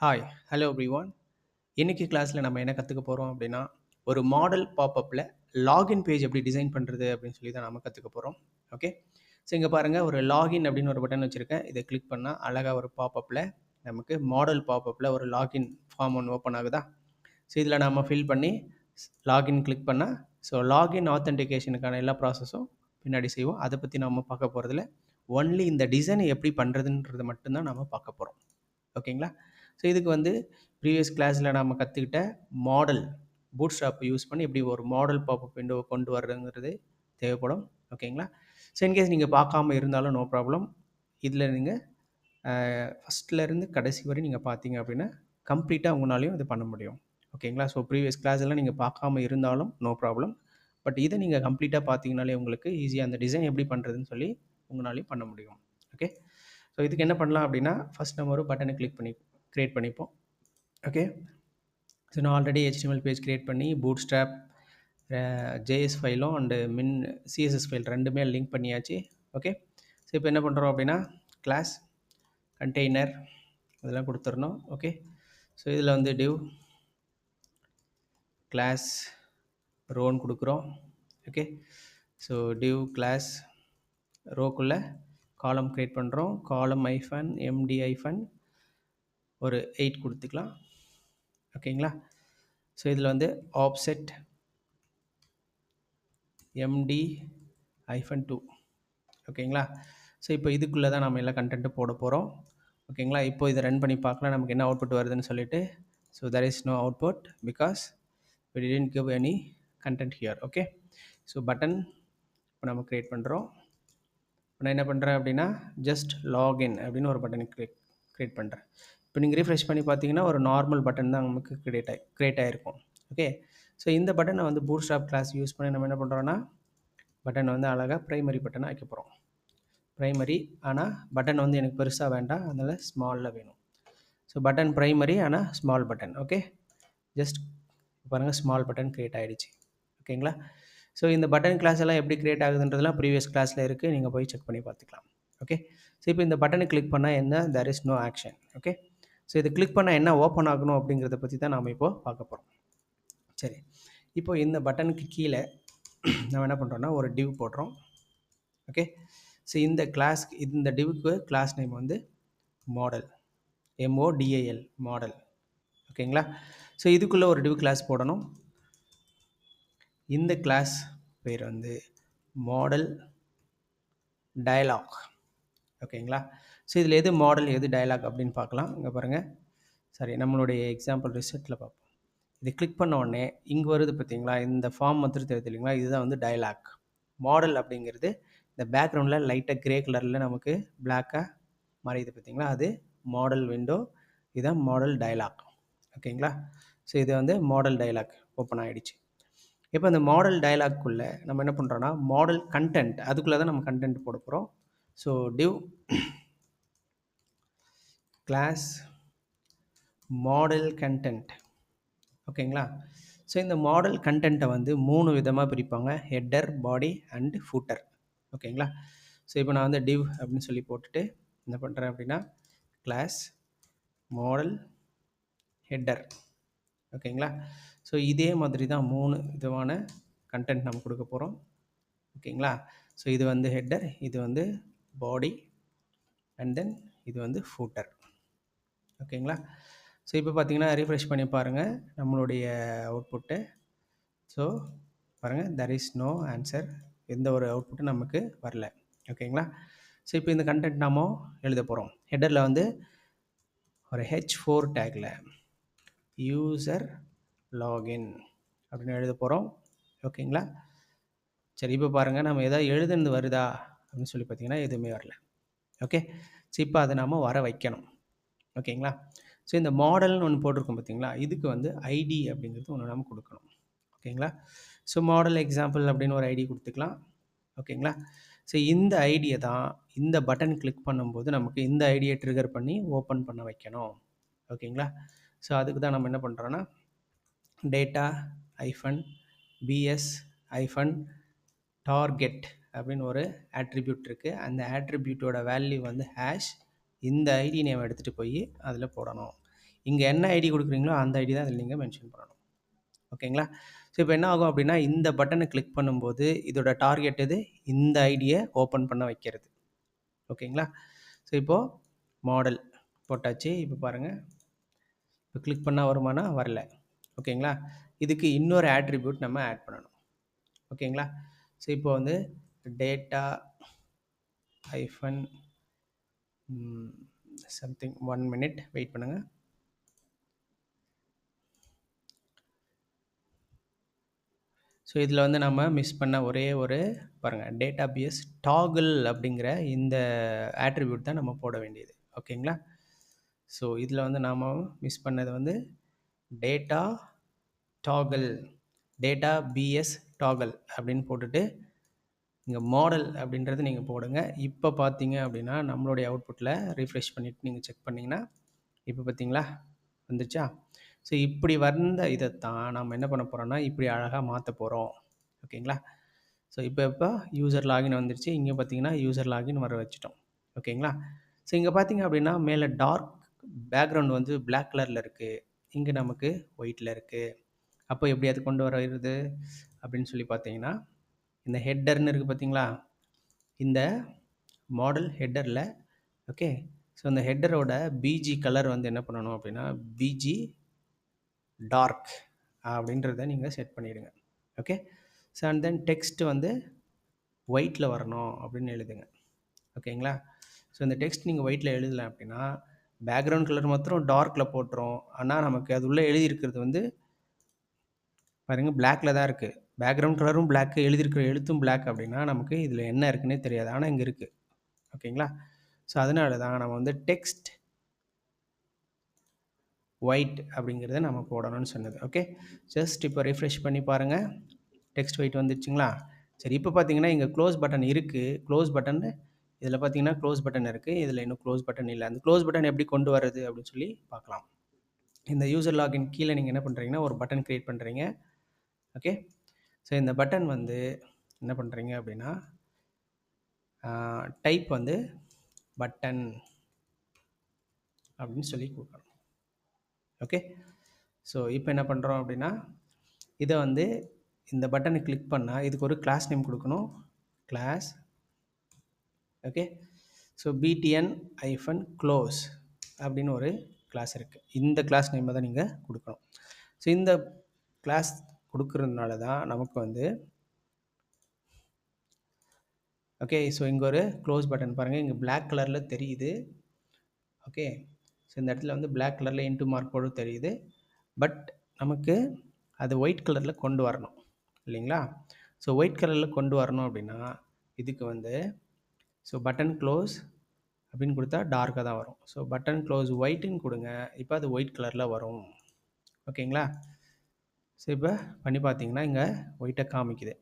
Hi hello everyone இன்றைக்கி கிளாஸில் நம்ம என்ன கற்றுக்க போகிறோம் அப்படின்னா ஒரு மாடல் பாப்பப்பில் லாகின் பேஜ் எப்படி டிசைன் பண்ணுறது அப்படின்னு சொல்லி தான் நம்ம கற்றுக்க போகிறோம் ஓகே ஸோ இங்கே பாருங்கள் ஒரு லாகின் அப்படின்னு ஒரு பட்டன் வச்சுருக்கேன். இதை கிளிக் பண்ணால் அழகாக ஒரு பாப்பப்பில் நமக்கு மாடல் பாப்பப்பில் ஒரு லாகின் ஃபார்ம் ஒன்று ஓப்பன் ஆகுதா? ஸோ இதில் நம்ம ஃபில் பண்ணி லாகின் கிளிக் பண்ணால் ஸோ லாகின் ஆத்தென்டிகேஷனுக்கான எல்லா ப்ராசஸும் பின்னாடி செய்வோம். அதை பற்றி நம்ம பார்க்க போகிறதில்ல ஒன்லி இந்த டிசைனை எப்படி பண்ணுறதுன்றது மட்டும்தான் நம்ம பார்க்க போகிறோம் ஓகேங்களா ஸோ இதுக்கு வந்து ப்ரீவியஸ் கிளாஸில் நம்ம கற்றுக்கிட்ட மாடல் பூட் ஸ்டாப் யூஸ் பண்ணி எப்படி ஒரு மாடல் பாப்பப் விண்டோவை கொண்டு வர்றதுங்கிறது தேவைப்படும். ஓகேங்களா ஸோ இன்கேஸ் நீங்கள் பார்க்காம இருந்தாலும் நோ ப்ராப்ளம் இதில் நீங்கள் ஃபஸ்ட்லேருந்து கடைசி வரை நீங்கள் பார்த்தீங்க அப்படின்னா கம்ப்ளீட்டாக உங்களாலையும் இது பண்ண முடியும். ஓகேங்களா ஸோ ப்ரீவியஸ் கிளாஸ் எல்லாம் நீங்கள் பார்க்காம இருந்தாலும் நோ ப்ராப்ளம் பட் இதை நீங்கள் கம்ப்ளீட்டாக பார்த்தீங்கனாலே உங்களுக்கு ஈஸியாக அந்த டிசைன் எப்படி பண்ணுறதுன்னு சொல்லி உங்களாலையும் பண்ண முடியும். ஓகே ஸோ இதுக்கு என்ன பண்ணலாம் அப்படின்னா ஃபஸ்ட் நம்ம ஒரு பட்டனை கிளிக் பண்ணி க்ரியேட் பண்ணிப்போம். ஓகே ஸோ நான் ஆல்ரெடி ஹெச்டிஎம்எல் பேஜ் க்ரியேட் பண்ணி பூட் ஸ்ட்ராப் ஜேஎஸ் ஃபைலும் அண்டு மின் சிஎஸ்எஸ் ஃபைல் ரெண்டுமே லிங்க் பண்ணியாச்சு. ஓகே ஸோ இப்போ என்ன பண்ணுறோம் அப்படின்னா கிளாஸ் கண்டெய்னர் இதெல்லாம் கொடுத்துடணும். ஓகே ஸோ இதில் வந்து டிவ் கிளாஸ் ரோன்னு கொடுக்குறோம். ஓகே ஸோ டிவ் கிளாஸ் ரோக்குள்ளே காலம் க்ரியேட் பண்ணுறோம் காலம் ஐஃபன் எம்டி ஐஃபன் ஒரு எயிட் கொடுத்துக்கலாம். ஓகேங்களா? ஸோ இதில் வந்து ஆப்செட் எம்டி ஐஃபன் டூ ஓகேங்களா? ஸோ இப்போ இதுக்குள்ளே தான் நம்ம எல்லா கண்டென்ட்டும் போட போகிறோம் ஓகேங்களா? இப்போ இதை ரன் பண்ணி பார்க்கலாம். நமக்கு என்ன அவுட்புட் வருதுன்னு சொல்லிட்டு. So there is no output because we didn't give any content here okay so button இப்போ நம்ம க்ரியேட் பண்ணுறோம் இப்போ நான் என்ன பண்ணுறேன் அப்படின்னா ஜஸ்ட் லாகின் அப்படின்னு ஒரு பட்டன் க்ரியேட் க்ரியேட் பண்ணுறேன் இப்போ நீங்கள் ரீஃப்ரெஷ் பண்ணி பார்த்தீங்கன்னா ஒரு நார்மல் பட்டன் தான் நமக்கு கிரியேட் ஆகி க்ரியேட் ஆகிருக்கும் ஓகே ஸோ இந்த பட்டனை வந்து பூட் ஸ்டாப் கிளாஸ் யூஸ் பண்ணி நம்ம என்ன பண்ணுறோன்னா பட்டன் வந்து அழகாக ப்ரைமரி பட்டனை வைக்க போகிறோம் ப்ரைமரி ஆனால் பட்டன் வந்து எனக்கு பெருசாக வேண்டாம். அதனால் ஸ்மாலில் வேணும். ஸோ பட்டன் ப்ரைமரி ஆனால் ஸ்மால் பட்டன் ஓகே ஜஸ்ட் பாருங்கள் ஸ்மால் பட்டன் க்ரியேட் ஆகிடுச்சு ஓகேங்களா ஸோ இந்த பட்டன் கிளாஸ் எல்லாம் எப்படி க்ரியேட் ஆகுதுன்றதுலாம் ப்ரீவியஸ் கிளாஸில் இருக்குது நீங்கள் போய் செக் பண்ணி பார்த்துக்கலாம். ஓகே ஸோ இப்போ இந்த பட்டனை கிளிக் பண்ணால் என்ன? There is no action okay so இது கிளிக் பண்ணால் என்ன ஓப்பன் ஆகணும் அப்படிங்கிறத பற்றி தான் நாம் இப்போது பார்க்க போகிறோம் சரி. இப்போ இந்த பட்டனுக்கு கீழே நம்ம என்ன பண்ணுறோன்னா ஒரு டிவ் போடுறோம். ஓகே ஸோ இந்த கிளாஸ் இந்த டிவுக்கு கிளாஸ் நேம் வந்து modal M O D A L modal ஓகேங்களா? ஸோ இதுக்குள்ளே ஒரு டிவ் கிளாஸ் போடணும். இந்த கிளாஸ் பேர் வந்து மாடல் டயலாக் ஓகேங்களா? ஸோ இதில் எது மாடல் எது டயலாக் அப்படின்னு பார்க்கலாம். இங்கே பாருங்கள் சரி நம்மளுடைய எக்ஸாம்பிள் ரிசல்ட்டில் பார்ப்போம். இது கிளிக் பண்ண உடனே இங்கே வருது பார்த்தீங்களா? இந்த ஃபார்ம் வந்துட்டு தெரியுது இல்லைங்களா இதுதான் வந்து டயலாக் மாடல் அப்படிங்கிறது இந்த பேக்ரவுண்டில் லைட்டாக கிரே கலரில் நமக்கு பிளாக்காக மறையுது பார்த்தீங்களா? அது மாடல் விண்டோ இதுதான் மாடல் டயலாக் ஓகேங்களா? ஸோ இது வந்து மாடல் டயலாக் ஓப்பன் ஆகிடுச்சு இப்போ இந்த மாடல் டயலாக்குள்ளே நம்ம என்ன பண்ணுறோன்னா மாடல் கண்டென்ட் அதுக்குள்ளே தான் நம்ம கண்டென்ட் போட போகிறோம் so div class model content ஓகேங்களா ஸோ இந்த மாடல் கண்டென்ட்டை வந்து மூணு விதமாக பிரிப்பாங்க. ஹெட்டர் பாடி அண்ட் ஃபூட்டர் ஓகேங்களா ஸோ இப்போ நான் வந்து டிவ் அப்படின்னு சொல்லி போட்டுட்டு என்ன பண்ணுறேன் அப்படின்னா கிளாஸ் மாடல் ஹெட்டர் ஓகேங்களா ஸோ இதே மாதிரி தான் மூணு விதமான கண்டென்ட் நம்ம கொடுக்க போகிறோம் ஓகேங்களா ஸோ இது வந்து ஹெட்டர் இது வந்து பாடி அண்ட் தென் இது வந்து ஃபூட்டர் ஓகேங்களா? ஸோ இப்போ பார்த்தீங்கன்னா ரீஃப்ரெஷ் பண்ணி பாருங்கள் நம்மளுடைய அவுட்புட்டு ஸோ பாருங்கள் தெர் இஸ் நோ ஆன்சர் எந்த ஒரு அவுட்புட்டும் நமக்கு வரல. ஓகேங்களா? ஸோ இப்போ இந்த கண்டென்ட் நாம எழுத போகிறோம் ஹெட்டரில் வந்து ஒரு ஹெச் ஃபோர் டேக்கில் யூசர் லாகின் அப்படின்னு எழுத போகிறோம் ஓகேங்களா? சரி இப்போ பாருங்கள் நம்ம எதாவது எழுதுனது வருதா? அப்படின்னு சொல்லி பார்த்தீங்கன்னா எதுவுமே வரல. ஓகே? ஸோ இப்போ அதை நாம் வர வைக்கணும். ஓகேங்களா? ஸோ இந்த மாடல்னு ஒன்று போட்டிருக்கோம் பார்த்தீங்களா இதுக்கு வந்து ஐடி அப்படிங்கிறது ஒன்று நம்ம கொடுக்கணும். ஓகேங்களா? ஸோ மாடல் எக்ஸாம்பிள் அப்படின்னு ஒரு ஐடி கொடுத்துக்கலாம். ஓகேங்களா? ஸோ இந்த ஐடியை தான் இந்த பட்டன் கிளிக் பண்ணும்போது நமக்கு இந்த ஐடியை ட்ரிகர் பண்ணி ஓப்பன் பண்ண வைக்கணும். ஓகேங்களா? ஸோ அதுக்கு தான் நம்ம என்ன பண்ணுறோன்னா டேட்டா ஐஃபன் பிஎஸ் ஐஃபன் டார்கெட் அப்படின்னு ஒரு ஆட்ரிபியூட் இருக்குது அந்த ஆட்ரிபியூட்டோட வேல்யூ வந்து ஹேஷ் இந்த ஐடி நேம் எடுத்துகிட்டு போய் அதில் போடணும். இங்கே என்ன ஐடி கொடுக்குறீங்களோ அந்த ஐடி தான் அதில் நீங்கள் மென்ஷன் பண்ணணும். ஓகேங்களா? ஸோ இப்போ என்ன ஆகும் அப்படின்னா இந்த பட்டனை கிளிக் பண்ணும்போது இதோட டார்கெட் இது இந்த ஐடியை ஓப்பன் பண்ண வைக்கிறது. ஓகேங்களா? ஸோ இப்போது மாடல் போட்டாச்சு. இப்போ பாருங்கள் இப்போ கிளிக் பண்ணால் வருமானா? வரல. ஓகேங்களா? இதுக்கு இன்னொரு ஆட்ரிபியூட் நம்ம ஆட் பண்ணணும். ஓகேங்களா? ஸோ இப்போ வந்து data hyphen something one minute wait பண்ணுங்கள் ஸோ இதில் வந்து நம்ம மிஸ் பண்ண ஒரே ஒரு பாருங்கள் டேட்டா பிஎஸ் டாகிள் அப்படிங்கிற இந்த ஆட்ரிபியூட் தான் நம்ம போட வேண்டியது. ஓகேங்களா? ஸோ இதில் வந்து நாம் மிஸ் பண்ணது வந்து data toggle data BS toggle அப்படின்னு போட்டுட்டு இங்கே மாடல் அப்படின்றது நீங்கள் போடுங்க. இப்போ பார்த்தீங்க அப்படின்னா நம்மளுடைய அவுட்புட்டில் ரீஃப்ரெஷ் பண்ணிவிட்டு நீங்கள் செக் பண்ணிங்கன்னா இப்போ பார்த்தீங்களா வந்துச்சா ஸோ இப்படி வந்த இதைத்தான் நம்ம என்ன பண்ண போகிறோம்னா இப்படி அழகாக மாற்ற போகிறோம் ஓகேங்களா? ஸோ இப்போ இப்போ யூசர் லாகின் வந்துருச்சு. இங்கே பார்த்தீங்கன்னா யூசர் லாகின் வர வச்சுட்டோம். ஓகேங்களா? ஸோ இங்கே பார்த்தீங்க அப்படின்னா மேலே டார்க் பேக்ரவுண்ட் வந்து பிளாக் கலரில் இருக்குது இங்கே நமக்கு ஒயிட்டில் இருக்குது அப்போ எப்படி அது கொண்டு வருது? அப்படின்னு சொல்லி பார்த்தீங்கன்னா இந்த ஹெட்டர்னு இருக்குது பார்த்தீங்களா? இந்த மாடல் ஹெட்டரில் ஓகே? ஸோ இந்த ஹெட்டரோட பிஜி கலர் வந்து என்ன பண்ணணும் அப்படின்னா பிஜி டார்க் அப்படின்றத நீங்கள் செட் பண்ணிவிடுங்க okay? So and then text வந்து ஒயிட்டில் வரணும் அப்படின்னு எழுதுங்க. ஓகேங்களா? ஸோ இந்த டெக்ஸ்ட் நீங்கள் ஒயிட்டில் எழுதலை அப்படின்னா பேக்ரவுண்ட் கலர் மாத்திரம் டார்க்கில் போட்டுரும். ஆனால் நமக்கு அது உள்ளே எழுதியிருக்கிறது வந்து பாருங்கள் பிளாக்கில் தான் இருக்குது பேக்ரவுண்ட் கலரும் பிளாக்கு எழுதியிருக்கிற எழுத்தும் பிளாக் அப்படின்னா நமக்கு இதில் என்ன இருக்குன்னே தெரியாது. ஆனால் இங்கே இருக்குது ஓகேங்களா ஸோ அதனால தான் நம்ம வந்து டெக்ஸ்ட் ஒயிட் அப்படிங்கிறத நம்ம போடணும்னு சொன்னது. ஓகே ஜஸ்ட் இப்போ ரிஃப்ரெஷ் பண்ணி பாருங்கள் டெக்ஸ்ட் ஒயிட் வந்துடுச்சுங்களா சரி இப்போ பார்த்தீங்கன்னா இங்கே க்ளோஸ் பட்டன் இருக்குது க்ளோஸ் பட்டன் இதில் பார்த்தீங்கன்னா க்ளோஸ் பட்டன் இருக்குது இதில் இன்னும் க்ளோஸ் பட்டன் இல்லை. அந்த க்ளோஸ் பட்டன் எப்படி கொண்டு வர்றது அப்படின்னு சொல்லி பார்க்கலாம் இந்த யூசர் லாகின் கீழே நீங்கள் என்ன பண்ணுறீங்கன்னா ஒரு பட்டன் க்ரியேட் பண்ணுறீங்க ஓகே ஸோ இந்த பட்டன் வந்து என்ன பண்ணுறீங்க அப்படின்னா டைப் வந்து பட்டன் அப்படின்னு சொல்லி கொடுக்கணும். ஓகே ஸோ இப்போ என்ன பண்ணுறோம் அப்படின்னா இதை வந்து இந்த பட்டனை கிளிக் பண்ணால் இதுக்கு ஒரு கிளாஸ் நேம் கொடுக்கணும். Class okay so BTN hyphen close அப்படின்னு ஒரு கிளாஸ் இருக்குது இந்த கிளாஸ் நேமை தான் நீங்கள் கொடுக்கணும். ஸோ இந்த கிளாஸ் கொடுக்குறதுனால தான் நமக்கு வந்து ஓகே ஸோ இங்கே ஒரு க்ளோஸ் பட்டன் பாருங்கள் இங்கே பிளாக் கலரில் தெரியுது. ஓகே ஸோ இந்த இடத்துல வந்து பிளாக் கலரில் இன்ட்டு மார்க்கோடு தெரியுது. பட் நமக்கு அது ஒயிட் கலரில் கொண்டு வரணும். இல்லைங்களா? ஸோ ஒயிட் கலரில் கொண்டு வரணும் அப்படின்னா இதுக்கு வந்து ஸோ பட்டன் க்ளோஸ் அப்படின்னு கொடுத்தா டார்க்காக தான் வரும். ஸோ பட்டன் க்ளோஸ் ஒயிட்டுன்னு கொடுங்க. இப்போ அது ஒயிட் கலரில் வரும். ஓகேங்களா ஸோ இப்போ பண்ணி பார்த்தீங்கன்னா இங்கே ஒயிட்டை காமிக்குது.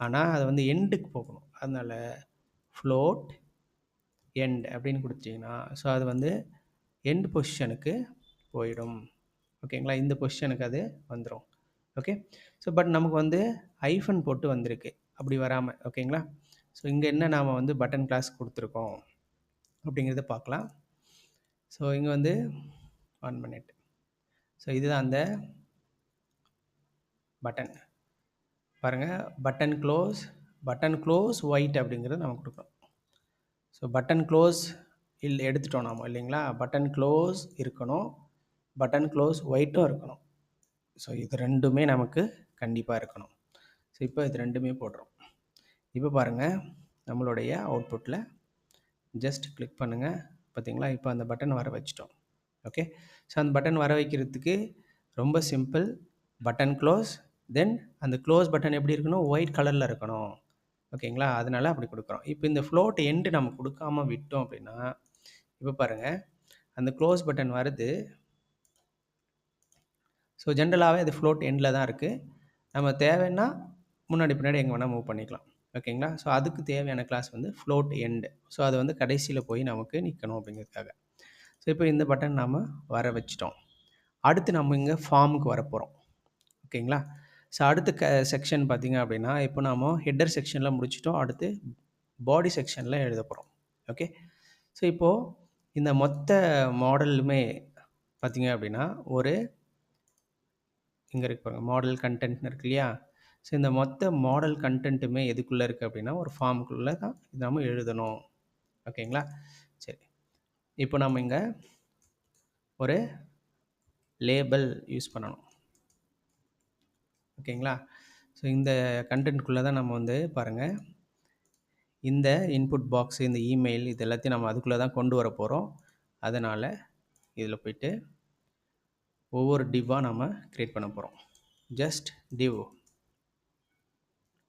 ஆனால் அது வந்து எண்டுக்கு போகணும். அதனால் ஃப்ளோட் எண்ட் அப்படின்னு கொடுத்தீங்கன்னா ஸோ அது வந்து எண்ட் பொசிஷனுக்கு போயிடும். ஓகேங்களா இந்த பொசிஷனுக்கு அது வந்துடும் ஓகே ஸோ பட் நமக்கு வந்து ஐஃபன் போட்டு வந்திருக்கு. அப்படி வராமல் ஓகேங்களா ஸோ இங்கே என்ன நாம் வந்து பட்டன் கிளாஸ் கொடுத்துருக்கோம்? அப்படிங்கிறத பார்க்கலாம். ஸோ இங்கே வந்து ஒன் மினிட் ஸோ இதுதான் அந்த பட்டன். பாருங்கள் button close button close white அப்படிங்கிறது நம்ம கொடுக்கணும் ஸோ பட்டன் க்ளோஸ் இல்லை எடுத்துட்டோம் நாம் இல்லைங்களா? பட்டன் க்ளோஸ் இருக்கணும் பட்டன் க்ளோஸ் ஒயிட்டும் இருக்கணும். ஸோ இது ரெண்டுமே நமக்கு கண்டிப்பாக இருக்கணும். ஸோ இப்போ இது ரெண்டுமே போடுறோம். இப்போ பாருங்கள் நம்மளுடைய அவுட்புட்டில் ஜஸ்ட் கிளிக் பண்ணுங்கள் பார்த்தீங்களா? இப்போ அந்த பட்டன் வர வச்சிட்டோம். ஓகே ஸோ அந்த பட்டன் வர வைக்கிறதுக்கு ரொம்ப சிம்பிள் பட்டன் க்ளோஸ் தென் அந்த க்ளோஸ் பட்டன் எப்படி இருக்கணும்? ஒயிட் கலரில் இருக்கணும். ஓகேங்களா? அதனால அப்படி கொடுக்குறோம். இப்போ இந்த ஃப்ளோட் எண்டு நம்ம கொடுக்காம விட்டோம் அப்படின்னா இப்போ பாருங்கள் அந்த க்ளோஸ் பட்டன் வருது. ஸோ ஜென்ரலாகவே அது ஃப்ளோட் எண்டில் தான் இருக்குது நம்ம தேவைன்னா முன்னாடி பின்னாடி எங்கே வேணால் மூவ் பண்ணிக்கலாம். ஓகேங்களா? ஸோ அதுக்கு தேவையான கிளாஸ் வந்து ஃப்ளோட் எண்டு ஸோ அது வந்து கடைசியில் போய் நமக்கு நிற்கணும் அப்படிங்கிறதுக்காக. ஸோ இப்போ இந்த பட்டன் நாம் வர வச்சிட்டோம். அடுத்து நம்ம இங்கே ஃபார்முக்கு வரப்போகிறோம் ஓகேங்களா? ஸோ அடுத்த க செக்ஷன் பார்த்திங்க அப்படின்னா இப்போ நாம் ஹெட்டர் செக்ஷனில் முடிச்சிட்டோம். அடுத்து பாடி செக்ஷனில் எழுத போகிறோம் ஓகே ஸோ இப்போது இந்த மொத்த மாடலுமே பார்த்தீங்க அப்படின்னா ஒரு இங்கே இருக்கு பாருங்கள் மாடல் கண்டென்ட்னு இருக்கு இல்லையா? ஸோ இந்த மொத்த மாடல் கண்டென்ட்டுமே எதுக்குள்ளே இருக்குது அப்படின்னா ஒரு ஃபார்முக்குள்ளே தான் இது நம்ம எழுதணும். ஓகேங்களா சரி. இப்போ நம்ம இங்கே ஒரு லேபிள் யூஸ் பண்ணணும். ஓகேங்களா? ஸோ இந்த கண்டென்ட்குள்ளே தான் நம்ம வந்து பாருங்கள் இந்த இன்புட் பாக்ஸ் இந்த இமெயில் இது எல்லாத்தையும் நம்ம அதுக்குள்ளே தான் கொண்டு வர போகிறோம் அதனால் இதில் போயிட்டு ஒவ்வொரு டிவ்வாக நம்ம க்ரியேட் பண்ண போகிறோம் ஜஸ்ட் டிவ்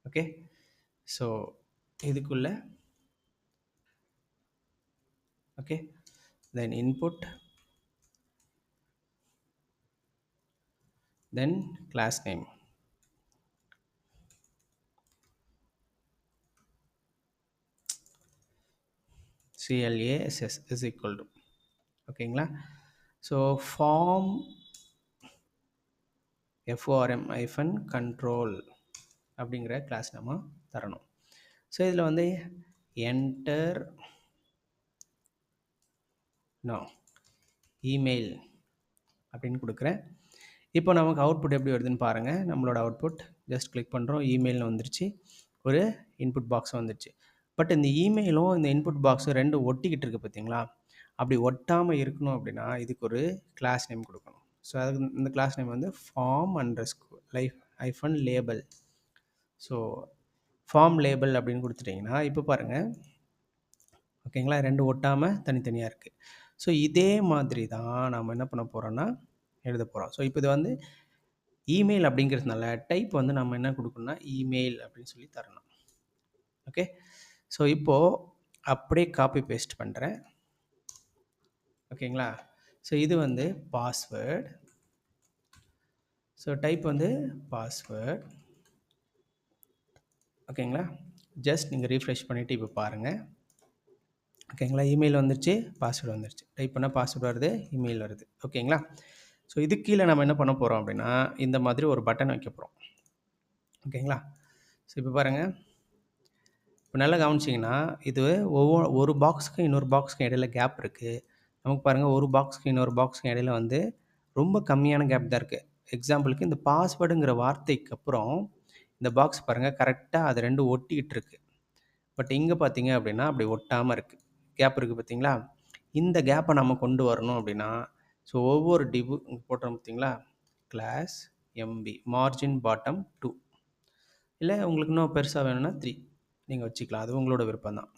ஓகே ஸோ இதுக்குள்ளே okay then input then class name C L A S S is equal to ஓகேங்களா so form F O R M hyphen control அப்படிங்கிற கிளாஸ் நம்ம தரணும். ஸோ இதில் வந்து என்டர் நோ இமெயில் அப்படின்னு கொடுக்குறேன். இப்போ நமக்கு அவுட்புட் எப்படி வருதுன்னு பாருங்கள் நம்மளோட அவுட்புட் ஜஸ்ட் கிளிக் பண்ணுறோம் இமெயில்னு வந்துருச்சு. ஒரு இன்புட் பாக்ஸ் வந்துருச்சு. பட் இந்த இமெயிலும் இந்த இன்புட் பாக்ஸும் ரெண்டும் ஒட்டிக்கிட்டு இருக்குது பார்த்தீங்களா? அப்படி ஒட்டாமல் இருக்கணும் அப்படின்னா இதுக்கு ஒரு கிளாஸ் நேம் கொடுக்கணும். ஸோ அதுக்கு இந்த கிளாஸ் நேம் வந்து form underscore hyphen label so form label அப்படின்னு கொடுத்துட்டிங்கன்னா இப்போ பாருங்கள் ஓகேங்களா? ரெண்டு ஒட்டாமல் தனித்தனியாக இருக்குது ஸோ இதே மாதிரி தான் நாம் என்ன பண்ண போகிறோன்னா எழுத போகிறோம் ஸோ இப்போ இது வந்து இமெயில் அப்படிங்கிறதுனால டைப் வந்து நம்ம என்ன கொடுக்கணும்னா இமெயில் அப்படின்னு சொல்லி தரணும். ஓகே? ஸோ இப்போது அப்படியே காப்பி பேஸ்ட் பண்ணுறேன் ஓகேங்களா ஸோ இது வந்து பாஸ்வேர்ட் ஸோ டைப் வந்து பாஸ்வேர்ட் ஓகேங்களா ஜஸ்ட் நீங்கள் ரீஃப்ரெஷ் பண்ணிவிட்டு இப்போ பாருங்கள் ஓகேங்களா இமெயில் வந்துருச்சு பாஸ்வேர்டு வந்துருச்சு. டைப் பண்ணால் பாஸ்வேர்டு வருது இமெயில் வருது. ஓகேங்களா ஸோ இது கீழே நம்ம என்ன பண்ண போகிறோம் அப்படின்னா இந்த மாதிரி ஒரு பட்டன் வைக்க போகிறோம் ஓகேங்களா ஸோ இப்போ பாருங்கள் இப்போ நல்லா கவனிச்சிங்கன்னா இது ஒவ்வொரு ஒரு பாக்ஸுக்கும் இன்னொரு பாக்ஸுக்கும் இடையில கேப் இருக்குது நமக்கு பாருங்கள் ஒரு பாக்ஸுக்கு இன்னொரு பாக்ஸுக்கும் இடையில வந்து ரொம்ப கம்மியான கேப் தான் இருக்குது எக்ஸாம்பிளுக்கு இந்த பாஸ்வேர்டுங்கிற வார்த்தைக்கு அப்புறம் இந்த பாக்ஸ் பாருங்கள் கரெக்டாக அது ரெண்டும் ஒட்டிக்கிட்டு இருக்கு. பட் இங்கே பார்த்தீங்க அப்படின்னா அப்படி ஒட்டாமல் இருக்குது கேப் இருக்குது பார்த்தீங்களா இந்த கேப்பை நம்ம கொண்டு வரணும் அப்படின்னா ஸோ ஒவ்வொரு டிவு போட்டோம் பார்த்தீங்களா class MB margin bottom two இல்லை உங்களுக்கு இன்னும் பெருசாக வேணும்னா த்ரீ நீங்கள் வச்சுக்கலாம். அது உங்களோட விருப்பம் தான்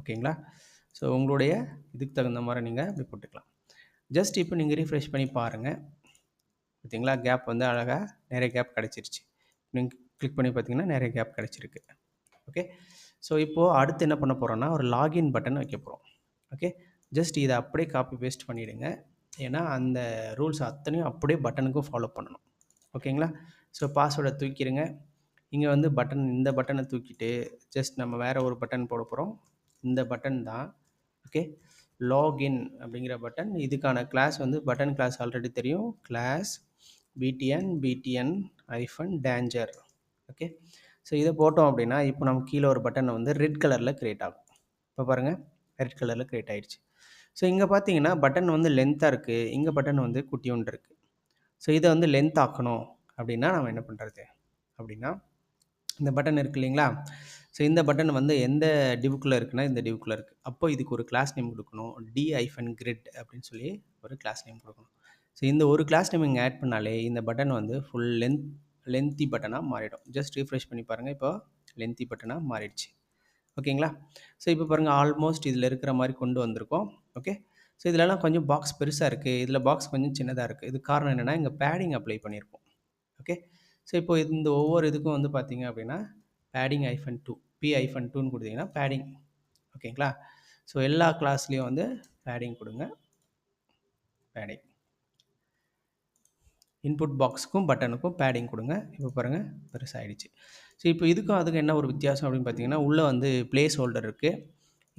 ஓகேங்களா? ஸோ உங்களுடைய இதுக்கு தகுந்த மாதிரி நீங்கள் இப்படி போட்டுக்கலாம். ஜஸ்ட் இப்போ நீங்கள் ரீஃப்ரெஷ் பண்ணி பாருங்கள் பார்த்தீங்களா கேப் வந்து அழகாக நிறைய கேப் கிடச்சிருச்சு. நீங்கள் கிளிக் பண்ணி பார்த்தீங்கன்னா நிறைய கேப் கிடச்சிருக்கு. ஓகே ஸோ இப்போது அடுத்து என்ன பண்ண போகிறோன்னா ஒரு லாகின் பட்டன் வைக்க போகிறோம் ஓகே ஜஸ்ட் இதை அப்படியே காப்பி பேஸ்ட் பண்ணிவிடுங்க ஏன்னா அந்த ரூல்ஸ் அத்தனையும் அப்படியே பட்டனுக்கும் ஃபாலோ பண்ணணும். ஓகேங்களா? ஸோ பாஸ்வேர்டை தூக்கிடுங்க. இங்கே வந்து பட்டன் இந்த பட்டனை தூக்கிட்டு ஜஸ்ட் நம்ம வேறு ஒரு பட்டன் போட போகிறோம் இந்த பட்டன் தான் ஓகே லாகின் அப்படிங்கிற பட்டன். இதுக்கான கிளாஸ் வந்து பட்டன் கிளாஸ் ஆல்ரெடி தெரியும். Class BTN BTN hyphen danger okay so இதை போட்டோம் அப்படின்னா இப்போ நம்ம கீழே ஒரு பட்டனை வந்து ரெட் கலரில் க்ரியேட் ஆகும். இப்போ பாருங்கள் ரெட் கலரில் க்ரியேட் ஆகிடுச்சு ஸோ இங்கே பார்த்தீங்கன்னா பட்டன் வந்து லென்த்தாக இருக்குது இங்கே பட்டன் வந்து குட்டியோண்டு இருக்குது ஸோ இதை வந்து லென்த் ஆக்கணும் அப்படின்னா நம்ம என்ன பண்ணுறது அப்படின்னா இந்த பட்டன் இருக்கு இல்லைங்களா? ஸோ இந்த பட்டன் வந்து எந்த டிவுக்குள்ளே இருக்குன்னா இந்த டிவுக்குள்ளே இருக்குது அப்போ இதுக்கு ஒரு கிளாஸ் நேம் கொடுக்கணும். டி ஐஃபன் கிரிட் அப்படின்னு சொல்லி ஒரு கிளாஸ் நேம் கொடுக்கணும். ஸோ இந்த ஒரு கிளாஸ் நேம் இங்கே ஆட் பண்ணாலே இந்த பட்டன் வந்து ஃபுல் லென்த் லென்த்தி பட்டனாக மாறிடும். ஜஸ்ட் ரீஃப்ரெஷ் பண்ணி பாருங்கள் இப்போ லென்த்தி பட்டனாக மாறிடுச்சு. ஓகேங்களா? ஸோ இப்போ பாருங்கள் ஆல்மோஸ்ட் இதில் இருக்கிற மாதிரி கொண்டு வந்திருக்கோம். ஓகே ஸோ இதிலலாம் கொஞ்சம் பாக்ஸ் பெருசாக இருக்குது இதில் பாக்ஸ் கொஞ்சம் சின்னதாக இருக்குது இது காரணம் என்னென்னா இங்கே பேடிங் அப்ளை பண்ணியிருக்கோம் ஓகே ஸோ இப்போ இந்த ஒவ்வொரு இதுக்கும் வந்து பார்த்தீங்க அப்படின்னா பேடிங் ஐஃபன் டூ பி ஐஃபன் டூன்னு கொடுத்தீங்கன்னா பேடிங் ஓகேங்களா? ஸோ எல்லா கிளாஸ்லேயும் வந்து பேடிங் கொடுங்க. பேடிங் இன்புட் பாக்ஸுக்கும் பட்டனுக்கும் பேடிங் கொடுங்க. இப்போ பாருங்கள் பெருசாகிடுச்சு ஸோ இப்போ இதுக்கும் அதுக்கு என்ன ஒரு வித்தியாசம் அப்படின்னு பார்த்தீங்கன்னா உள்ளே வந்து பிளேஸ் ஹோல்டர் இருக்குது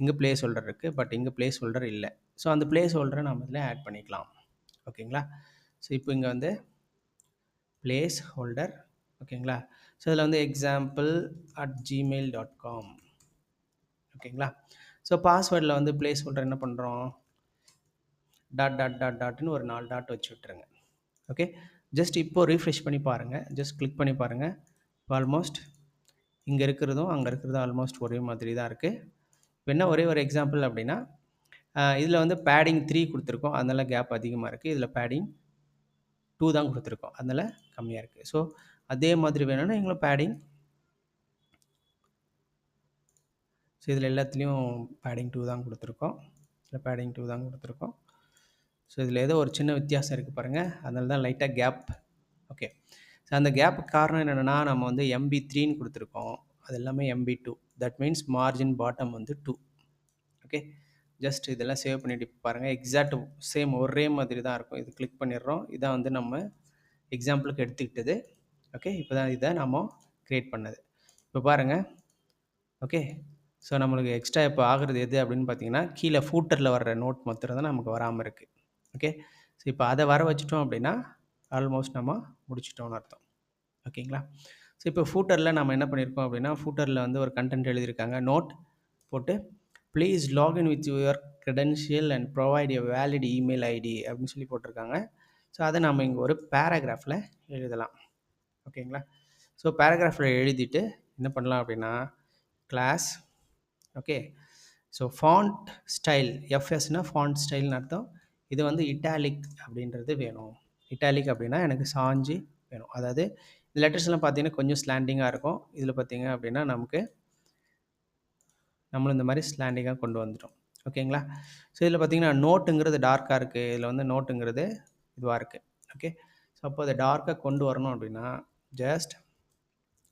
இங்கே பிளேஸ் ஹோல்டர் இருக்குது பட் இங்கே பிளேஸ் ஹோல்டர் இல்லை. ஸோ அந்த பிளேஸ் ஹோல்டரை நம்ம இதில் ஆட் பண்ணிக்கலாம். ஓகேங்களா? ஸோ இப்போ இங்கே வந்து பிளேஸ் ஹோல்டர் ஓகேங்களா ஸோ இதில் வந்து example at Gmail dot com ஓகேங்களா ஸோ பாஸ்வேர்டில் வந்து பிளேஸ் ஹோல்டர் என்ன பண்ணுறோம் டாட் டாட் டாட் டாட்னு ஒரு நாலு டாட் வச்சு விட்டுருங்க ஓகே ஜஸ்ட் இப்போது ரீஃப்ரெஷ் பண்ணி பாருங்கள் ஜஸ்ட் கிளிக் பண்ணி பாருங்கள் ஆல்மோஸ்ட் இங்கே இருக்கிறதும் அங்கே இருக்கிறதும் ஆல்மோஸ்ட் ஒரே மாதிரி தான் இருக்குது இப்போ என்ன ஒரே ஒரு எக்ஸாம்பிள் அப்படின்னா இதில் வந்து பேடிங் த்ரீ கொடுத்துருக்கோம். அதனால் கேப் அதிகமாக இருக்குது இதில் பேடிங் டூ தான் கொடுத்துருக்கோம். அதனால் கம்மியாக இருக்குது ஸோ அதே மாதிரி வேணும்னா எங்களை பேடிங் ஸோ இதில் எல்லாத்துலேயும் பேடிங் டூ தான் கொடுத்துருக்கோம். இதில் பேடிங் டூ தான் கொடுத்துருக்கோம். ஸோ இதில் ஏதோ ஒரு சின்ன வித்தியாசம் இருக்குது பாருங்கள் அதனால தான் லைட்டாக கேப் ஓகே ஸோ அந்த கேப்புக்கு காரணம் என்னென்னா நம்ம வந்து எம்பி த்ரீன்னு கொடுத்துருக்கோம். அது எல்லாமே MB two that means margin bottom வந்து டூ ஓகே ஜஸ்ட் இதெல்லாம் சேவ் பண்ணிட்டு பாருங்கள் எக்ஸாக்ட் சேம் ஒரே மாதிரி தான் இருக்கும். இது கிளிக் பண்ணிடுறோம். இதான் வந்து நம்ம எக்ஸாம்பிளுக்கு எடுத்துக்கிட்டது. ஓகே இப்போ தான் இதை நம்ம க்ரியேட் பண்ணது. இப்போ பாருங்கள் ஓகே ஸோ நம்மளுக்கு எக்ஸ்ட்ரா இப்போ ஆகுறது எது அப்படின்னு பார்த்தீங்கன்னா கீழே ஃபூட்டரில் வர்ற நோட் மொத்தம் தான் நமக்கு வராமல் இருக்குது ஓகே ஸோ இப்போ அதை வர வச்சுட்டோம் அப்படின்னா ஆல்மோஸ்ட் நம்ம முடிச்சிட்டோம்னு அர்த்தம். ஓகேங்களா ஸோ இப்போ ஃபூட்டரில் நம்ம என்ன பண்ணியிருக்கோம் அப்படின்னா ஃபூட்டரில் வந்து ஒரு கண்டென்ட் எழுதியிருக்காங்க. நோட் போட்டு please login with your credential and provide a valid email ID அப்படின்னு சொல்லி போட்டிருக்காங்க. ஸோ அதை நம்ம இங்கே ஒரு பேராகிராஃபில் எழுதலாம். ஓகேங்களா ஸோ பேராகிராஃபில் எழுதிட்டு என்ன பண்ணலாம் அப்படின்னா class okay so font style எஃப்எஸ்னால் font ஸ்டைல்னு அர்த்தம். இது வந்து இட்டாலிக் அப்படின்றது வேணும். இட்டாலிக் அப்படின்னா எனக்கு சாஞ்சி வேணும். அதாவது இந்த லெட்டர்ஸ்லாம் பார்த்தீங்கன்னா கொஞ்சம் ஸ்லாண்டிங்காக இருக்கும். இதில் பார்த்தீங்க அப்படின்னா நமக்கு நம்மளும் இந்த மாதிரி ஸ்லாண்டிங்காக கொண்டு வந்துட்டோம் ஓகேங்களா ஸோ இதில் பார்த்தீங்கன்னா நோட்டுங்கிறது டார்க்காக இருக்குது இதில் வந்து நோட்டுங்கிறது இதுவாக இருக்குது ஓகே ஸோ அப்போ அதை டார்க்காக கொண்டு வரணும் அப்படின்னா ஜஸ்ட்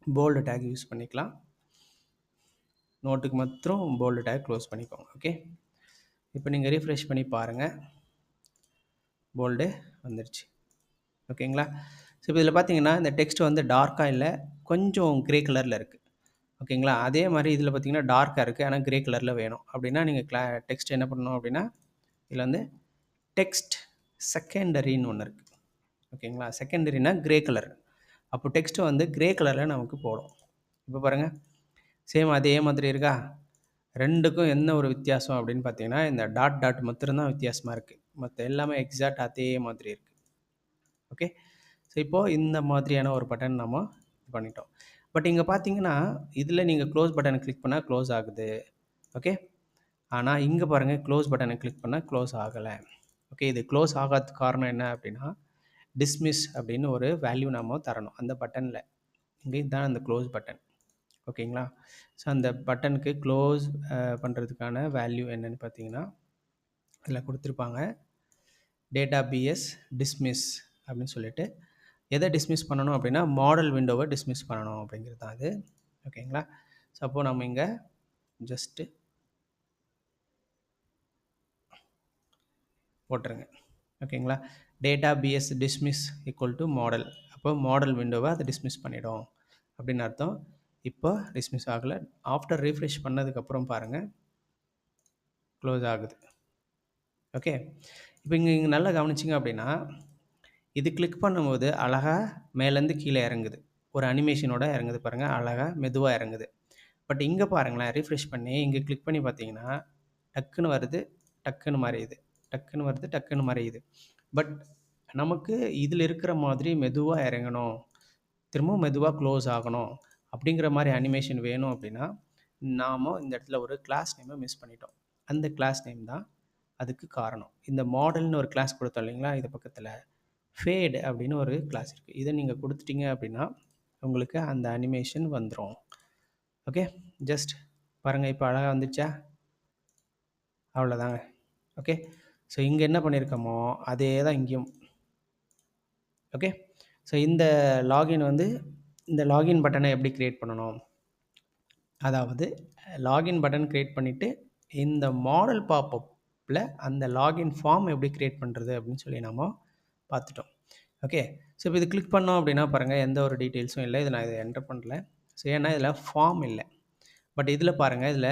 போல்டு டேக் யூஸ் பண்ணிக்கலாம். நோட்டுக்கு மாத்திரம் போல்டு டேக் க்ளோஸ் பண்ணிக்கோங்க. ஓகே இப்போ நீங்கள் ரீஃப்ரெஷ் பண்ணி பாருங்கள் போல்டு வந்துடுச்சு ஓகேங்களா ஸோ இப்போ இதில் பார்த்தீங்கன்னா இந்த டெக்ஸ்ட் வந்து டார்க்காக இல்லை கொஞ்சம் க்ரே கலரில் இருக்குது ஓகேங்களா அதே மாதிரி இதில் பார்த்தீங்கன்னா டார்க்காக இருக்குது ஆனால் க்ரே கலரில் வேணும். அப்படின்னா நீங்கள் கிளா டெக்ஸ்ட் என்ன பண்ணணும் அப்படின்னா இதில் வந்து டெக்ஸ்ட் செகண்டரின்னு ஒன்று இருக்குது ஓகேங்களா? செகண்டரினா க்ரே கலர் அப்போ டெக்ஸ்ட்டு வந்து க்ரே கலரில் நமக்கு போடும். இப்போ பாருங்கள் சேம் அதே மாதிரி இருக்கா? ரெண்டுக்கும் என்ன ஒரு வித்தியாசம் அப்படின்னு பார்த்தீங்கன்னா இந்த டாட் டாட் மாத்திரம்தான் வித்தியாசமாக இருக்குது மற்ற எல்லாமே எக்ஸாக்ட் அதே மாதிரி இருக்குது ஓகே? ஸோ இப்போது இந்த மாதிரியான ஒரு பட்டன் நம்ம இது பண்ணிட்டோம். பட் இங்கே பார்த்தீங்கன்னா இதில் நீங்கள் க்ளோஸ் பட்டனை கிளிக் பண்ணால் க்ளோஸ் ஆகுது. ஓகே? ஆனால் இங்கே பாருங்கள் க்ளோஸ் பட்டனை கிளிக் பண்ணால் க்ளோஸ் ஆகலை. ஓகே இது க்ளோஸ் ஆகாத காரணம் என்ன அப்படின்னா டிஸ்மிஸ் அப்படின்னு ஒரு வேல்யூ நாம் தரணும். அந்த பட்டனில் இங்கே இதுதான் அந்த க்ளோஸ் பட்டன் ஓகேங்களா ஸோ அந்த பட்டனுக்கு க்ளோஸ் பண்ணுறதுக்கான வேல்யூ என்னென்னு பார்த்தீங்கன்னா இதில் கொடுத்துருப்பாங்க. டேட்டா பிஎஸ் டிஸ்மிஸ் அப்படின்னு சொல்லிட்டு. எதை டிஸ்மிஸ் பண்ணணும் அப்படின்னா மாடல் விண்டோவை டிஸ்மிஸ் பண்ணணும் அப்படிங்கிறது தான் அது ஓகேங்களா ஸோ அப்போது நம்ம இங்கே ஜஸ்ட்டு போட்டுருங்க. ஓகேங்களா? Data BS dismiss equal to modal அப்போ மாடல் விண்டோவை அதை டிஸ்மிஸ் பண்ணிடும். அப்படின்னு அர்த்தம். இப்போ டிஸ்மிஸ் ஆகலை. ஆஃப்டர் ரீஃப்ரெஷ் பண்ணதுக்கப்புறம் பாருங்கள் க்ளோஸ் ஆகுது. ஓகே? இப்போ இங்கே இங்கே நல்லா கவனிச்சிங்க அப்படின்னா இது கிளிக் பண்ணும்போது அழகாக மேலேருந்து கீழே இறங்குது. ஒரு அனிமேஷனோட இறங்குது பாருங்கள் அழகாக மெதுவாக இறங்குது. பட் இங்கே பாருங்களேன் ரீஃப்ரெஷ் பண்ணி இங்கே கிளிக் பண்ணி பார்த்தீங்கன்னா டக்குன்னு வருது. டக்குன்னு மாறியுது டக்குன்னு வருது டக்குன்னு மறையுது. பட் நமக்கு இதில் இருக்கிற மாதிரி மெதுவாக இறங்கணும். திரும்பவும் மெதுவாக க்ளோஸ் ஆகணும் அப்படிங்கிற மாதிரி அனிமேஷன் வேணும் அப்படின்னா நாம் இந்த இடத்துல ஒரு கிளாஸ் நேமை மிஸ் பண்ணிட்டோம். அந்த கிளாஸ் நேம் தான் அதுக்கு காரணம். இந்த மாடல்னு ஒரு கிளாஸ் கொடுத்தோம் இல்லைங்களா இது பக்கத்தில். ஃபேடு அப்படின்னு ஒரு கிளாஸ் இருக்குது இதை நீங்கள் கொடுத்துட்டீங்க அப்படின்னா உங்களுக்கு அந்த அனிமேஷன் வந்துடும் ஓகே ஜஸ்ட் பாருங்கள் இப்போ அழகாக வந்துச்சா? அவ்வளோதாங்க ஓகே ஸோ இங்கே என்ன பண்ணியிருக்கோமோ அதே தான் இங்கேயும். ஓகே ஸோ இந்த லாகின் வந்து இந்த லாகின் பட்டனை எப்படி க்ரியேட் பண்ணணும்? அதாவது லாகின் பட்டன் க்ரியேட் பண்ணிவிட்டு இந்த மாடல் பாப்பப்பில் அந்த லாகின் ஃபார்ம் எப்படி க்ரியேட் பண்ணுறது அப்படின்னு சொல்லி நம்ம பார்த்துட்டோம். ஓகே ஸோ இப்போ இது கிளிக் பண்ணோம் அப்படின்னா பாருங்கள் எந்த ஒரு டீட்டெயில்ஸும் இல்லை. இதை நான் இதை என்டர் பண்ணல. ஸோ ஏன்னா இதில் ஃபார்ம் இல்லை. பட் இதில் பாருங்கள் இதில்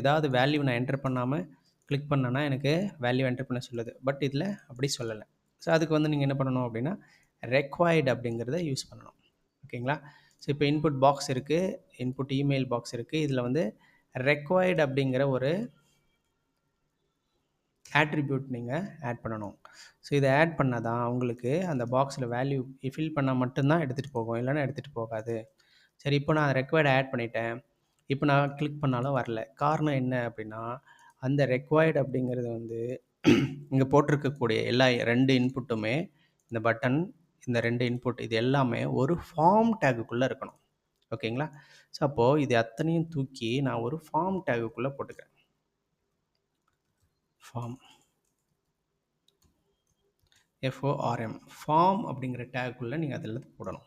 ஏதாவது வேல்யூ நான் என்டர் பண்ணாமல் கிளிக் பண்ணேன்னா எனக்கு வேல்யூ என்டர் பண்ண சொல்லுது. பட் இதில் அப்படி சொல்லலை. ஸோ அதுக்கு வந்து நீங்கள் என்ன பண்ணணும் அப்படின்னா ரெக்வயர்டு அப்படிங்கிறத யூஸ் பண்ணணும். ஓகேங்களா ஸோ இப்போ இன்புட் பாக்ஸ் இருக்குது இன்புட் இமெயில் பாக்ஸ் இருக்குது இதில் வந்து ரெக்வயர்டு அப்படிங்கிற ஒரு ஆட்ரிபியூட் நீங்கள் ஆட் பண்ணணும். ஸோ இதை ஆட் பண்ணால் தான் உங்களுக்கு அந்த பாக்ஸில் வேல்யூ ஃபில் பண்ணால் மட்டும்தான் எடுத்துகிட்டு போகும். இல்லைன்னா எடுத்துகிட்டு போகாது. சரி இப்போ நான் ரெக்வயர்டு ஆட் பண்ணிட்டேன். இப்போ நான் கிளிக் பண்ணாலும் வரல. காரணம் என்ன அப்படின்னா அந்த ரெக்வயர்டு அப்படிங்கிறது வந்து இங்கே போட்டிருக்கக்கூடிய எல்லா ரெண்டு இன்புட்டுமே இந்த பட்டன் இந்த ரெண்டு இன்புட் இது எல்லாமே ஒரு ஃபார்ம் டேகுக்குள்ளே இருக்கணும். ஓகேங்களா? ஸோ அப்போது இது அத்தனையும் தூக்கி நான் ஒரு ஃபார்ம் டேகுக்குள்ளே போட்டுக்கிறேன். ஃபார்ம் எஃப்ஓஆர்எம் ஃபார்ம் அப்படிங்கிற டேக்குள்ளே நீங்கள் அதில் போடணும்.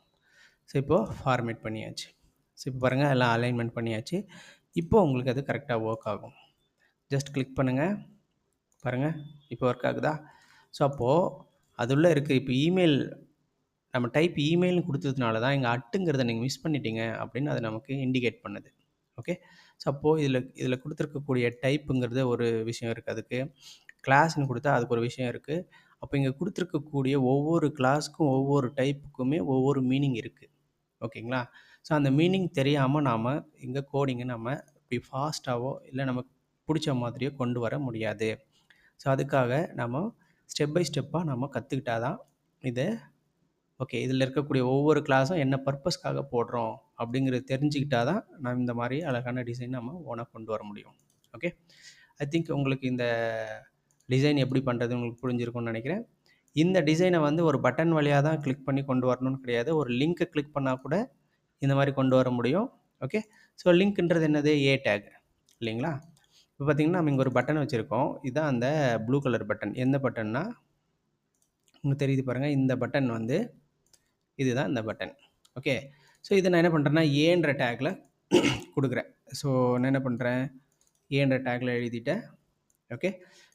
ஸோ இப்போது ஃபார்மேட் பண்ணியாச்சு. ஸோ இப்போ பாருங்கள் எல்லாம் அலைன்மெண்ட் பண்ணியாச்சு. இப்போ உங்களுக்கு அது கரெக்டாக ஒர்க் ஆகும். ஜஸ்ட் கிளிக் பண்ணுங்கள் பாருங்கள் இப்போ ஒர்க் ஆகுதா? ஸோ அப்போது அதுள்ளே இருக்குது இப்போ இமெயில் நம்ம டைப் இமெயில்னு கொடுத்ததுனால தான் இங்கே அட்டுங்கிறத நீங்கள் மிஸ் பண்ணிட்டீங்க அப்படின்னு அது நமக்கு இண்டிகேட் பண்ணுது. ஓகே ஸோ அப்போது இதில் இதில் கொடுத்துருக்கக்கூடிய டைப்புங்கிறது ஒரு விஷயம் இருக்குது அதுக்கு கிளாஸ்னு கொடுத்தா அதுக்கு ஒரு விஷயம் இருக்குது அப்போ இங்கே கொடுத்துருக்கக்கூடிய ஒவ்வொரு கிளாஸ்க்கும் ஒவ்வொரு டைப்புக்குமே ஒவ்வொரு மீனிங் இருக்குது ஓகேங்களா ஸோ அந்த மீனிங் தெரியாமல் நாம் இங்கே கோடிங்கை நம்ம இப்படி ஃபாஸ்ட்டாகவோ இல்லை நமக்கு பிடிச்ச மாதிரியோ கொண்டு வர முடியாது. ஸோ அதுக்காக நம்ம ஸ்டெப் பை ஸ்டெப்பாக நம்ம கற்றுக்கிட்டா தான் இதை ஓகே இதில் இருக்கக்கூடிய ஒவ்வொரு கிளாஸும் என்ன பர்பஸ்க்காக போடுறோம் அப்படிங்கிறது தெரிஞ்சுக்கிட்டா தான் நம்ம இந்த மாதிரி அழகான டிசைன் நம்ம ஓனாக கொண்டு வர முடியும். ஓகே ஐ திங்க் உங்களுக்கு இந்த டிசைன் எப்படி பண்ணுறது உங்களுக்கு புரிஞ்சிருக்கும்னு நினைக்கிறேன். இந்த டிசைனை வந்து ஒரு பட்டன் வழியாக தான் கிளிக் பண்ணி கொண்டு வரணும்னு கிடையாது. ஒரு லிங்க்கை கிளிக் பண்ணால் கூட இந்த மாதிரி கொண்டு வர முடியும். ஓகே ஸோ லிங்க்ன்றது என்னது? ஏ டேக் இல்லைங்களா? இப்போ பார்த்திங்கன்னா நம்ம இங்கே ஒரு பட்டன் வச்சுருக்கோம். இதுதான் அந்த ப்ளூ கலர் பட்டன் எந்த பட்டன்னா உங்களுக்கு தெரியுது பாருங்கள் இந்த பட்டன் வந்து இதுதான் இந்த பட்டன் ஓகே ஸோ இதை நான் என்ன பண்ணுறேன்னா ஏன்ற டேக்கில் கொடுக்குறேன். ஸோ நான் என்ன பண்ணுறேன் ஏன்ற டேக்கில் எழுதிட்டேன். ஓகே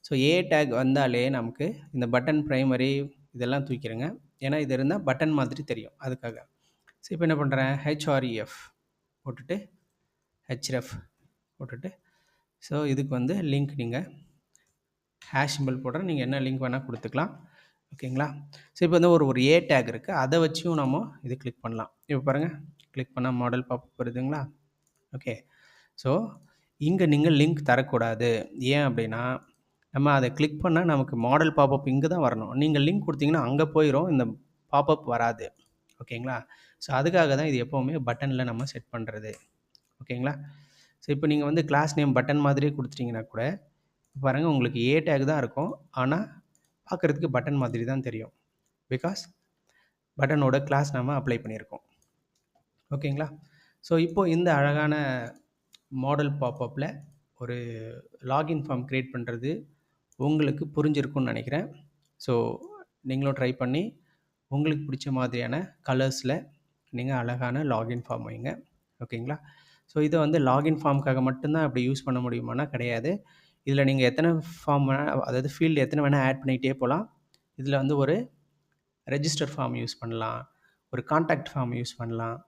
ஸோ ஏ டேக் வந்தாலே நமக்கு இந்த பட்டன் ப்ரைமரி இதெல்லாம் தூக்கிடுங்க ஏன்னா இது இருந்தால் பட்டன் மாதிரி தெரியும் அதுக்காக. ஸோ இப்போ என்ன பண்ணுறேன் ஹெச்ஆர்இஎஃப் போட்டுட்டு ஹெச்ரெஃப் போட்டுட்டு ஸோ இதுக்கு வந்து லிங்க் நீங்கள் ஹேஷ் சிம்பிள் போடுறேன் நீங்கள் என்ன லிங்க் வேணால் கொடுத்துக்கலாம். ஓகேங்களா ஸோ இப்போ வந்து ஒரு ஒரு ஏ டேக் இருக்குது அதை வச்சும் நம்ம இது கிளிக் பண்ணலாம். இப்போ பாருங்கள் கிளிக் பண்ணால் மாடல் பாப் வருதுங்களா? ஓகே ஸோ இங்கே நீங்கள் லிங்க் தரக்கூடாது. ஏன் அப்படின்னா நம்ம அதை கிளிக் பண்ணால் நமக்கு மாடல் பாப்பப் இங்கே தான் வரணும். நீங்கள் லிங்க் கொடுத்தீங்கன்னா அங்கே போயிடும் இந்த பாப்பப் வராது. ஓகேங்களா ஸோ அதுக்காக தான் இது எப்போவுமே பட்டனில் நம்ம செட் பண்ணுறது ஓகேங்களா ஸோ இப்போ நீங்கள் வந்து கிளாஸ் நேம் பட்டன் மாதிரியே கொடுத்துட்டிங்கன்னா கூட பாருங்கள் உங்களுக்கு ஏ டேக் தான் இருக்கும். ஆனால் பார்க்குறதுக்கு பட்டன் மாதிரி தான் தெரியும். பிகாஸ் பட்டனோட கிளாஸ் நாம் அப்ளை பண்ணியிருக்கோம். ஓகேங்களா ஸோ இப்போது இந்த அழகான மாடல் பாப்பப்பில் ஒரு லாகின் ஃபார்ம் க்ரியேட் பண்ணுறது உங்களுக்கு புரிஞ்சிருக்கும்னு நினைக்கிறேன். ஸோ நீங்களும் ட்ரை பண்ணி உங்களுக்கு பிடிச்ச மாதிரியான கலர்ஸில் நீங்கள் அழகான லாகின் ஃபார்ம் வைங்க. ஓகேங்களா ஸோ இதை வந்து லாகின் ஃபார்முக்காக மட்டும்தான் அப்படி யூஸ் பண்ண முடியுமானா கிடையாது. இதில் நீங்கள் எத்தனை ஃபார்ம் வேணால் அதாவது ஃபீல்டு எத்தனை வேணால் ஆட் பண்ணிகிட்டே போகலாம் இதில் வந்து ஒரு ரெஜிஸ்டர் ஃபார்ம் யூஸ் பண்ணலாம். ஒரு காண்டாக்ட் ஃபார்ம் யூஸ் பண்ணலாம்.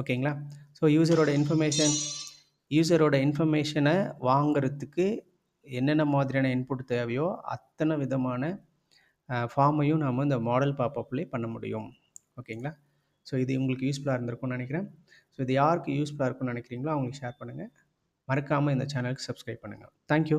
ஓகேங்களா ஸோ யூசரோட இன்ஃபர்மேஷன் யூசரோட இன்ஃபர்மேஷனை வாங்கிறதுக்கு என்னென்ன மாதிரியான இன்புட் தேவையோ அத்தனை விதமான ஃபார்மையும் நாம் இந்த மாடல் பாப்பப்லேயே பண்ண முடியும். ஓகேங்களா ஸோ இது உங்களுக்கு யூஸ்ஃபுல்லாக இருந்திருக்கும்னு நினைக்கிறேன். ஸோ இது யாருக்கு யூஸ்ஃபுல்லாக இருக்கும்னு நினைக்கிறீங்களோ அவங்களுக்கு ஷேர் பண்ணுங்கள் மறக்காமல் இந்த சேனலுக்கு சப்ஸ்கிரைப் பண்ணுங்கள் தேங்க்யூ